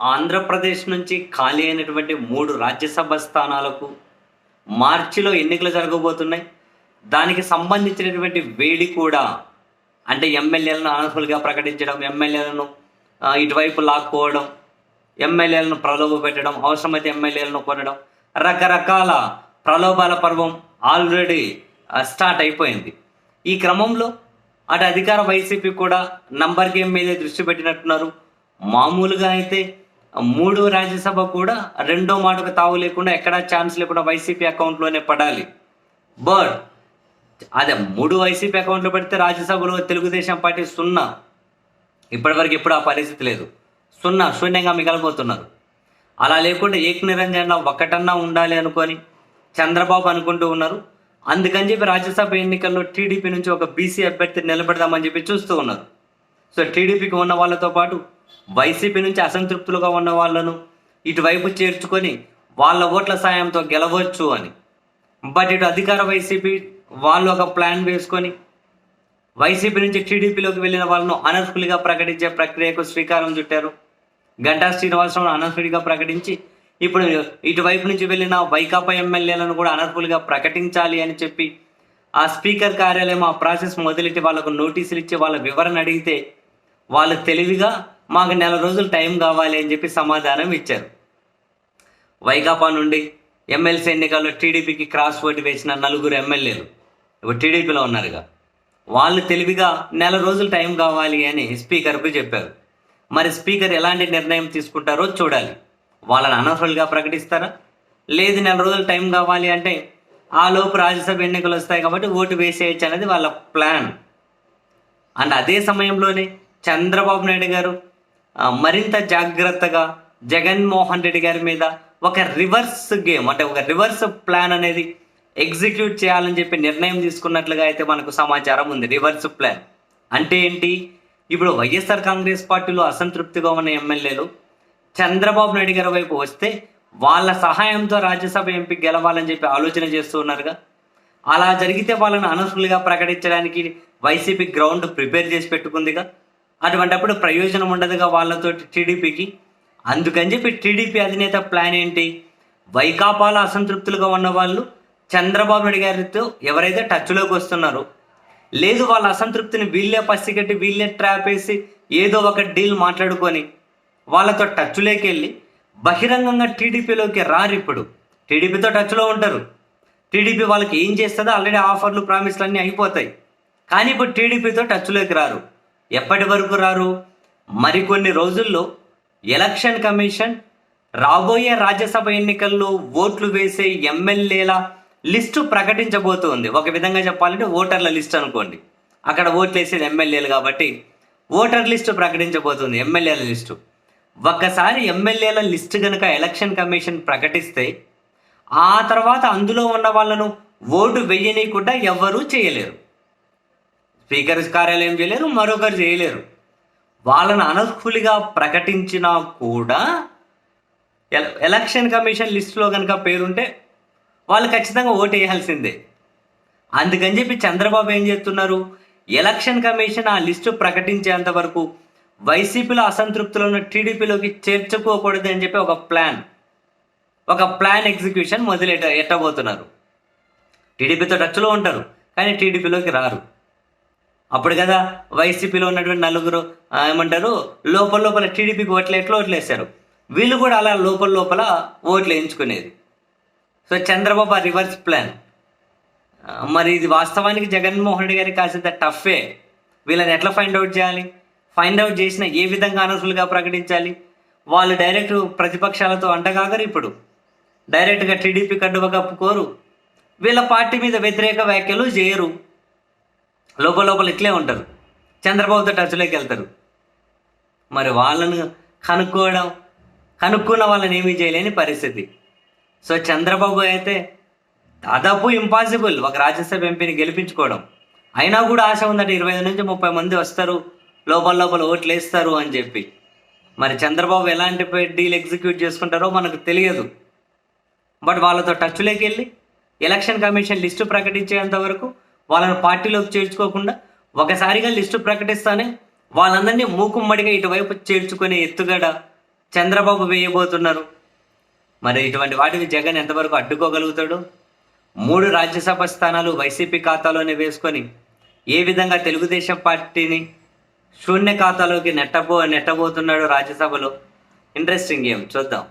ఆంధ్రప్రదేశ్ నుంచి ఖాళీ అయినటువంటి మూడు రాజ్యసభ స్థానాలకు మార్చిలో ఎన్నికలు జరగబోతున్నాయి. దానికి సంబంధించినటువంటి వేడి కూడా అంటే ఎమ్మెల్యేలను అనర్హులుగా ప్రకటించడం ఎమ్మెల్యేలను ఇటువైపు లాక్కోవడం ఎమ్మెల్యేలను ప్రలోభ పెట్టడం అవసరమైతే ఎమ్మెల్యేలను కొనడం రకరకాల ప్రలోభాల పర్వం ఆల్రెడీ స్టార్ట్ అయిపోయింది. ఈ క్రమంలో అటు అధికార వైసీపీ కూడా నంబర్ గేమ్ మీదే దృష్టి పెట్టినట్టున్నారు. మామూలుగా అయితే మూడు రాజ్యసభ కూడా రెండో మాటకు తావు లేకుండా ఎక్కడా ఛాన్స్ లేకుండా వైసీపీ అకౌంట్లోనే పడాలి. బట్ అదే మూడు వైసీపీ అకౌంట్లో పెడితే రాజ్యసభలో తెలుగుదేశం పార్టీ సున్నా. ఇప్పటివరకు ఎప్పుడు ఆ పరిస్థితి లేదు. సున్నా శూన్యంగా మిగలబోతున్నారు అలా లేకుండా ఏక నిరంజన ఒక్కటన్నా ఉండాలి అనుకొని చంద్రబాబు అనుకుంటూ ఉన్నారు. అందుకని చెప్పి రాజ్యసభ ఎన్నికల్లో టీడీపీ నుంచి ఒక బీసీ అభ్యర్థి నిలబెడదామని చెప్పి చూస్తూ ఉన్నారు. సో టీడీపీకి ఉన్న వాళ్ళతో పాటు వైసీపీ నుంచి అసంతృప్తులుగా ఉన్న వాళ్ళను ఇటువైపు చేర్చుకొని వాళ్ళ ఓట్ల సాయంతో గెలవచ్చు అని. బట్ ఇటు అధికార వైసీపీ వాళ్ళు ఒక ప్లాన్ వేసుకొని వైసీపీ నుంచి టీడీపీలోకి వెళ్ళిన వాళ్ళను అనర్హులుగా ప్రకటించే ప్రక్రియకు శ్రీకారం చుట్టారు. గంటా శ్రీనివాసరావు అనర్హుడిగా ప్రకటించి ఇప్పుడు ఇటువైపు నుంచి వెళ్ళిన వైకాపా ఎమ్మెల్యేలను కూడా అనర్హులుగా ప్రకటించాలి అని చెప్పి ఆ స్పీకర్ కార్యాలయం ఆ ప్రాసెస్ మొదలెట్టి వాళ్ళకు నోటీసులు ఇచ్చి వాళ్ళ వివరణ అడిగితే వాళ్ళు తెలివిగా మాకు నెల రోజులు టైం కావాలి అని చెప్పి సమాధానం ఇచ్చారు. వైకాపా నుండి ఎమ్మెల్సీ ఎన్నికల్లో టీడీపీకి క్రాస్ ఓటు వేసిన నలుగురు ఎమ్మెల్యేలు. ఇప్పుడు టీడీపీలో ఉన్నారుగా. వాళ్ళు తెలివిగా నెల రోజులు టైం కావాలి అని స్పీకర్కు చెప్పారు. మరి స్పీకర్ ఎలాంటి నిర్ణయం తీసుకుంటారో చూడాలి. వాళ్ళని అనర్హులుగా ప్రకటిస్తారా? లేదు నెల రోజులు టైం కావాలి అంటే ఆ లోపు రాజ్యసభ ఎన్నికలు వస్తాయి కాబట్టి ఓటు వేసేయచ్చు అనేది వాళ్ళ ప్లాన్. అండ్ అదే సమయంలోనే చంద్రబాబు నాయుడు గారు మరింత జాగ్రత్తగా జగన్మోహన్ రెడ్డి గారి మీద ఒక రివర్స్ గేమ్ అంటే ఒక రివర్స్ ప్లాన్ అనేది ఎగ్జిక్యూట్ చేయాలని చెప్పి నిర్ణయం తీసుకున్నట్లుగా అయితే మనకు సమాచారం ఉంది. Reverse plan. అంటే ఏంటి? ఇప్పుడు వైఎస్ఆర్ కాంగ్రెస్ పార్టీలో అసంతృప్తిగా ఉన్న ఎమ్మెల్యేలు చంద్రబాబు నాయుడు గారి వైపు వస్తే వాళ్ళ సహాయంతో రాజ్యసభ ఎంపీ గెలవాలని చెప్పి ఆలోచన చేస్తూ ఉన్నారుగా. అలా జరిగితే వాళ్ళని అనర్హులుగా ప్రకటించడానికి వైసీపీ గ్రౌండ్ ప్రిపేర్ చేసి పెట్టుకుందిగా. అటువంటప్పుడు ప్రయోజనం ఉండదుగా వాళ్ళతో టీడీపీకి? అందుకని చెప్పి టీడీపీ అధినేత ప్లాన్ ఏంటి? వైకాపాల అసంతృప్తులుగా ఉన్న వాళ్ళు చంద్రబాబు నాయుడు గారితో ఎవరైతే టచ్లోకి వస్తున్నారో లేదు వాళ్ళ అసంతృప్తిని వీళ్ళే పసిగట్టి వీళ్ళే ట్రాప్ వేసి ఏదో ఒక డీల్ మాట్లాడుకొని వాళ్ళతో టచ్లోకి వెళ్ళి బహిరంగంగా టీడీపీలోకి రారు ఇప్పుడు. టీడీపీతో టచ్లో ఉంటారు. టీడీపీ వాళ్ళకి ఏం చేస్తుందో ఆల్రెడీ ఆఫర్లు ప్రామిస్లు అన్నీ అయిపోతాయి. కానీ ఇప్పుడు టీడీపీతో టచ్లోకి రారు. ఎప్పటి వరకు రారు? మరికొన్ని రోజుల్లో ఎలక్షన్ కమిషన్ రాబోయే రాజ్యసభ ఎన్నికల్లో ఓట్లు వేసే ఎమ్మెల్యేల లిస్టు ప్రకటించబోతోంది. ఒక విధంగా చెప్పాలంటే ఓటర్ల లిస్ట్ అనుకోండి. అక్కడ ఓట్లు వేసేది ఎమ్మెల్యేలు కాబట్టి ఓటర్ లిస్టు ప్రకటించబోతుంది ఎమ్మెల్యేల లిస్టు. ఒక్కసారి ఎమ్మెల్యేల లిస్టు కనుక ఎలక్షన్ కమిషన్ ప్రకటిస్తే ఆ తర్వాత అందులో ఉన్న వాళ్ళను ఓటు వెయ్యనీయకుండా ఎవ్వరూ చేయలేరు. స్పీకర్ కార్యాలయం చేయలేరు మరొకరు చేయలేరు. వాళ్ళను అనర్హులుగా ప్రకటించినా కూడా ఎలక్షన్ కమిషన్ లిస్టులో కనుక పేరుంటే వాళ్ళు ఖచ్చితంగా ఓటు వేయాల్సిందే అందుకని చెప్పి చంద్రబాబు ఏం చేస్తున్నారు? ఎలక్షన్ కమిషన్ ఆ లిస్టు ప్రకటించేంత వరకు వైసీపీలో అసంతృప్తులను టీడీపీలోకి చేర్చుకోకూడదు అని చెప్పి ఒక ప్లాన్ ఒక ప్లాన్ ఎగ్జిక్యూషన్ మొదలెట ఎట్టబోతున్నారు. టీడీపీతో టచ్లో ఉంటారు కానీ టీడీపీలోకి రారు. అప్పుడు కదా వైసీపీలో ఉన్నటువంటి నలుగురు ఏమంటారు లోపల లోపల టీడీపీకి ఓట్లు ఎట్లా ఓట్లు వేశారు వీళ్ళు కూడా అలా లోపల లోపల ఓట్లు వేయించుకునేది. So Chandrababu reverse plan. మరి ఇది వాస్తవానికి జగన్మోహన్ రెడ్డి గారికి కాసేంత టఫే. వీళ్ళని ఎట్లా ఫైండ్ అవుట్ చేయాలి? ఫైండ్ అవుట్ చేసిన ఏ విధంగా అనర్హులుగా ప్రకటించాలి? వాళ్ళు డైరెక్ట్ ప్రతిపక్షాలతో అంటగాగరు ఇప్పుడు. డైరెక్ట్గా టీడీపీ కడ్డువ కప్పుకోరు. వీళ్ళ పార్టీ మీద వ్యతిరేక వ్యాఖ్యలు చేయరు. లోపల లోపల ఇట్లే ఉంటారు. చంద్రబాబుతో టచ్లోకి వెళ్తారు. మరి వాళ్ళను కనుక్కోవడం కనుక్కున్న వాళ్ళని ఏమీ చేయలేని పరిస్థితి. సో చంద్రబాబు అయితే దాదాపు ఇంపాసిబుల్ ఒక రాజ్యసభ ఎంపీని గెలిపించుకోవడం. అయినా కూడా ఆశ ఉందంటే ఇరవై ఐదు నుంచి ముప్పై మంది వస్తారు లోపల లోపల ఓట్లు వేస్తారు అని చెప్పి. మరి చంద్రబాబు ఎలాంటి డీల్ ఎగ్జిక్యూట్ చేసుకుంటారో మనకు తెలియదు. బట్ వాళ్ళతో టచ్లోకి వెళ్ళి ఎలక్షన్ కమిషన్ లిస్టు ప్రకటించేంత వరకు వాళ్ళని పార్టీలోకి చేర్చుకోకుండా ఒకసారిగా లిస్టు ప్రకటిస్తానే వాళ్ళందరినీ మూకుమ్మడిగా ఇటువైపు చేర్చుకునే ఎత్తుగడ చంద్రబాబు వేయబోతున్నారు. మరి ఇటువంటి వాటిని జగన్ ఎంతవరకు అడ్డుకోగలుగుతాడు? మూడు రాజ్యసభ స్థానాలు వైసీపీ ఖాతాలోనే వేసుకొని ఏ విధంగా తెలుగుదేశం పార్టీని శూన్య ఖాతాలోకి నెట్టబో నెట్టబోతున్నాడు రాజ్యసభలో? Interesting game. చూద్దాం.